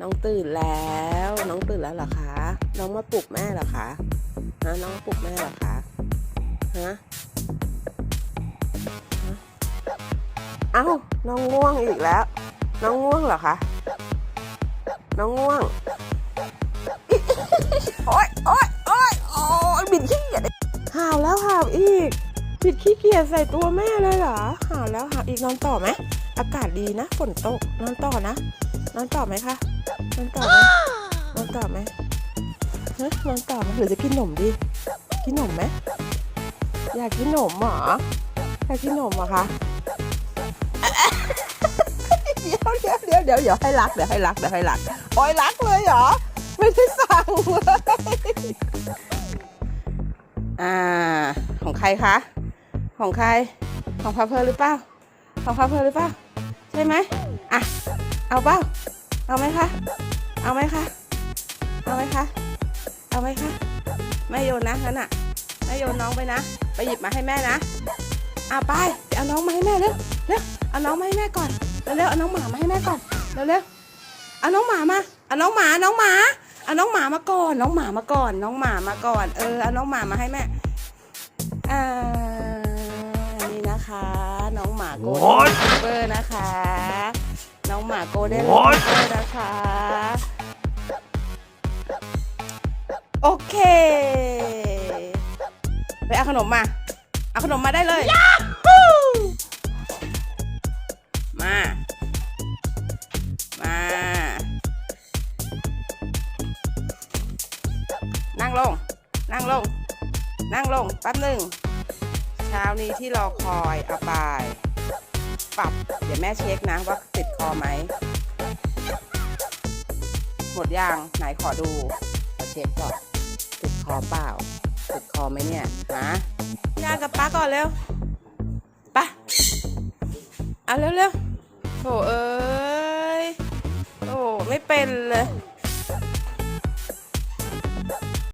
น้องตื่นแล้ว น้องตื่นแล้วเหรอคะ น้องมาปลุกแม่เหรอคะฮะน้องปลุกแม่เหรอคะฮะเอ้าน้องง่วงอีกแล้ว น้องง่วงเหรอคะ น้องง่วง โอ๊ยโอ๊ยโอ๊ยโอ๊ยบิดขี้เกียจหาวแล้วหาวอีก บิดขี้เกียจใส่ตัวแม่เลยเหรอหาวแล้วหาวอีกนอนต่อไหม อากาศดีนะ ฝนตก นอนต่อนะ นอนต่อไหมคะ นอนต่อไหมนอนต่อไหมฮะนอนต่อไหมหรือจะกินหนมดีกินหนมไหมอยากกินหนมเหรออยากกินหนมเหรอคะเดี๋ยวเดี๋ยวเดี๋ยวเดี๋ยวเดี๋ยวให้รักเดี๋ยวให้รักเดี๋ยวให้รักโอ้ยรักเลยเหรอไม่ได้สั่งเลยอ่าของใครคะ ของใครของพาเพอหรือเปล่าของพาเพอหรือเปล่าใช่ไหมอะเอาเปล่า เอาไหมคะ เอาไหมคะ เอาไหมคะ เอาไหมคะไม่โยนนะงั้นอะไม่โยนน้องไปนะ ไปหยิบมาให้แม่นะเอาไปเอาน้องมาให้แม่เร็วเร็วเอาน้องมาให้แม่ก่อนเร็วเร็วเอาน้องหมามาให้แม่ก่อนเร็วเร็วเอาน้องหมามาเอาน้องหมาน้องหมาเอาน้องหมามาก่อน น้องหมามาก่อน น้องหมามาก่อน เออเอาน้องหมามาให้แม่อ่านี่นะคะ น้องหมาโกลเด้นเบอร์นะคะ องหมาโกลเด้นเบอร์นะคะ โอเค ไปเอาขนมมา เอาขนมมาได้เลยยาฮูมา มา นั่งลง นั่งลง นั่งลงแป๊บหนึ่งเช้านี้ที่รอคอยเอาไปปรับ เดี๋ยวแม่เช็คนะว่าติดคอไหม หมดยางไหนขอดูขอเช็คก่อนติดคอเปล่าติดคอไหมเนี่ยฮะยากับป้าก่อนเร็วไปเอาเร็วเร็วๆโถเอ้ยโถไม่เป็นเลย